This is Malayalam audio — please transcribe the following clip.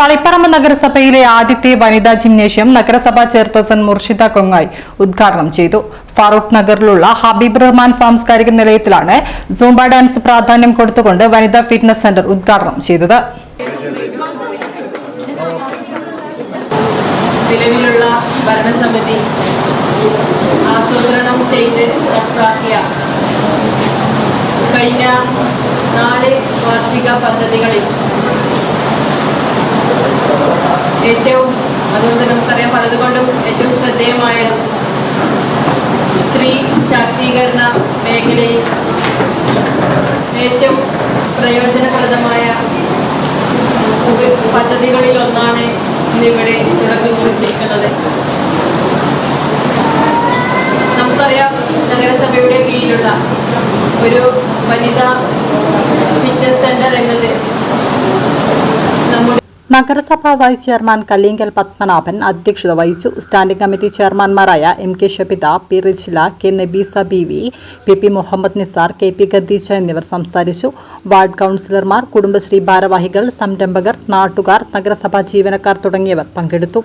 തളിപ്പറമ്പ് നഗരസഭയിലെ ആദ്യത്തെ വനിതാ ജിംനേഷ്യം നഗരസഭാ ചെയർപേഴ്സൺ മുർഷിദ കൊങ്ങായി ഉദ്ഘാടനം ചെയ്തു. ഫാറൂഖ് നഗറിലുള്ള ഹബീബ് റഹ്മാൻ സാംസ്കാരിക നിലയത്തിലാണ് സൂംബ ഡാൻസ് പ്രാധാന്യം കൊടുത്തുകൊണ്ട് വനിതാ ഫിറ്റ്നസ് സെന്റർ ഉദ്ഘാടനം ചെയ്തത്. ഭരണസമിതി ആസൂത്രണം കഴിഞ്ഞ നാല് വാർഷിക പദ്ധതികളിൽ ഏറ്റവും അതുകൊണ്ട് നമുക്കറിയാം പലതുകൊണ്ടും ഏറ്റവും ശ്രദ്ധേയമായ സ്ത്രീ ശാക്തീകരണ മേഖലയിൽ ഏറ്റവും പ്രയോജനപ്രദമായ പദ്ധതികളിൽ ഒന്നാണ് ഇന്നിവിടെ തുടക്കം കുറിച്ചിരിക്കുന്നത് നമുക്കറിയാം നഗരസഭയുടെ കീഴിലുള്ള ഒരു വനിതാ ഫിറ്റ്നസ് സെന്റർ എന്നത് നമ്മുടെ നഗരസഭാ വൈസ് ചെയർമാൻ കല്ലിങ്കൽ പത്മനാഭൻ അധ്യക്ഷത വഹിച്ചു. Standing committee ചെയർമാൻമാരായ M K Shabitha P Rijila K Nabeesa B V P P Muhammad Nisar K P Khadeeja എന്നിവർ സംസാരിച്ചു. വാർഡ് കൗൺസിലർമാർ കുടുംബശ്രീ ഭാരവാഹികൾ സംരംഭകർ നാട്ടുകാർ നഗരസഭാ ജീവനക്കാർ തുടങ്ങിയവർ പങ്കെടുത്തു.